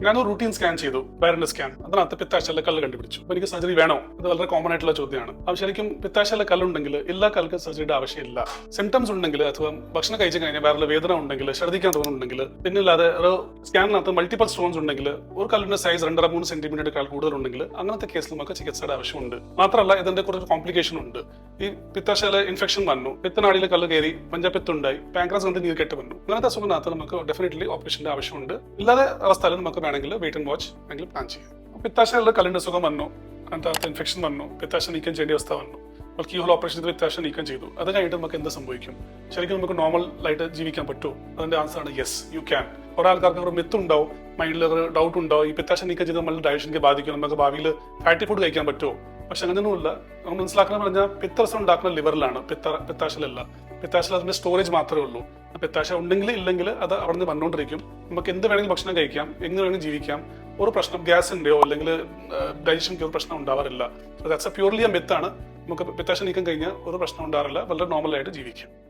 ഞാനൊരു routine scan ചെയ്തു വയറിന്റെ സ്കാൻ അതിനകത്ത് പിത്താശയിലെ കല്ല് കണ്ടുപിടിച്ചു. അപ്പൊ എനിക്ക് സർജറി വേണോ? അത് വളരെ കോമൺ ആയിട്ടുള്ള ചോദ്യമാണ്. അപ്പൊ ശരിക്കും പിത്താശയിലെ കല്ലുണ്ടെങ്കിൽ എല്ലാ കല്ലുകൾക്കും സർജറിയുടെ ആവശ്യമില്ല. സിംറ്റംസ് ഉണ്ടെങ്കിൽ അഥവാ ഭക്ഷണം കഴിച്ചു കഴിഞ്ഞാൽ വേറെ വേദന ഉണ്ടെങ്കിൽ ഛർദ്ദിക്കാൻ തോന്നുന്നുണ്ടെങ്കിൽ പിന്നെ അല്ലാതെ ഒരു സ്കാനിനകത്ത് മൾട്ടിപ്പിൾ സ്റ്റോൺസ് ഉണ്ടെങ്കിൽ ഒരു കല്ലിന്റെ സൈസ് രണ്ടര മൂന്ന് സെന്റിമീറ്റർ കൂടുതൽ കൂടുതലുണ്ടെങ്കിൽ അങ്ങനത്തെ കേസിൽ നമുക്ക് ചികിത്സയുടെ ആവശ്യമുണ്ട്. മാത്രമല്ല ഇതിന്റെ കുറച്ച് കോംപ്ലിക്കേഷൻ ഉണ്ട്. ഈ പിത്താശയിലെ ഇൻഫെക്ഷൻ വന്നു. പിത്തനാടിയിൽ കല്ല് കയറി പഞ്ചായത്തുണ്ടായി പാങ്ക്രാസ് കൊണ്ട് നീർ കെട്ട് വന്നു. അങ്ങനത്തെ അസുഖത്തിനകത്ത് നമുക്ക് ഡെഫിനറ്റ്ലി ഓപ്പറേഷന്റെ ആവശ്യമുണ്ട്. ഇല്ലാതെ അവസ്ഥയിൽ നമുക്ക് വേണമെങ്കിൽ വെയിറ്റ് ആൻഡ് വാച്ച് അല്ലെങ്കിൽ പ്ലാൻ ചെയ്യാം. പിത്താശനുള്ള കല്ലിന്റെ സുഖം വന്നു. അതിനകത്ത് ഇൻഫെക്ഷൻ വന്നു. പിത്താശ നീക്കം ചെയ്യേണ്ട അവസ്ഥ വന്നു. അപ്പോൾ ഈ ഹോൾ ഓപ്പറേഷൻ ചെയ്ത് പിത്താശ നീക്കം ചെയ്തു. അത് കഴിഞ്ഞിട്ട് നമുക്ക് എന്ത് സംഭവിക്കും? ശരിക്കും നമുക്ക് നോർമൽ ആയിട്ട് ജീവിക്കാൻ പറ്റുമോ അതിന്റെ ആൻസർ ആണ് യെസ് യു ക്യാൻ കുറെ ആൾക്കാർക്ക് ഒരു മിത്ത് ഉണ്ടാവും. മൈൻഡിൽ ഒരു ഡൗട്ട് ഉണ്ടാവും. ഈ പിത്താശ നീക്കം ചെയ്ത് നമ്മൾ ഡയഷനിക്ക് ബാധിക്കും. നമുക്ക് ഭാവിയിൽ ഫാറ്റി ഫുഡ് കഴിക്കാൻ പറ്റുമോ പക്ഷെ അങ്ങനെയൊന്നുമില്ല നമ്മൾ മനസ്സിലാക്കണം പറഞ്ഞാൽ പിത്തരസം ഉണ്ടാക്കുന്ന ലിവറിലാണ് പിത്ത പിത്താശലല്ല. പിത്താശല അതിന്റെ സ്റ്റോറേജ് മാത്രമേ ഉള്ളൂ. പിത്താശ ഉണ്ടെങ്കിൽ ഇല്ലെങ്കിൽ അത് അവിടെ നിന്ന് വന്നുകൊണ്ടിരിക്കും നമുക്ക് എന്ത് വേണമെങ്കിലും ഭക്ഷണം കഴിക്കാം എങ്ങനെ വേണമെങ്കിലും ജീവിക്കാം. ഒരു പ്രശ്നം ഗ്യാസ് ഉണ്ടോ അല്ലെങ്കിൽ ഡൈജഷൻക്ക് ഒരു പ്രശ്നം ഉണ്ടാവാറില്ല. ദാറ്റ്സ് എ പ്യൂർലി ആ മെത്താണ് നമുക്ക് പിത്താശ നീക്കം കഴിഞ്ഞാൽ ഒരു പ്രശ്നം ഉണ്ടാവാറില്ല. വളരെ നോർമലായിട്ട് ജീവിക്കാം.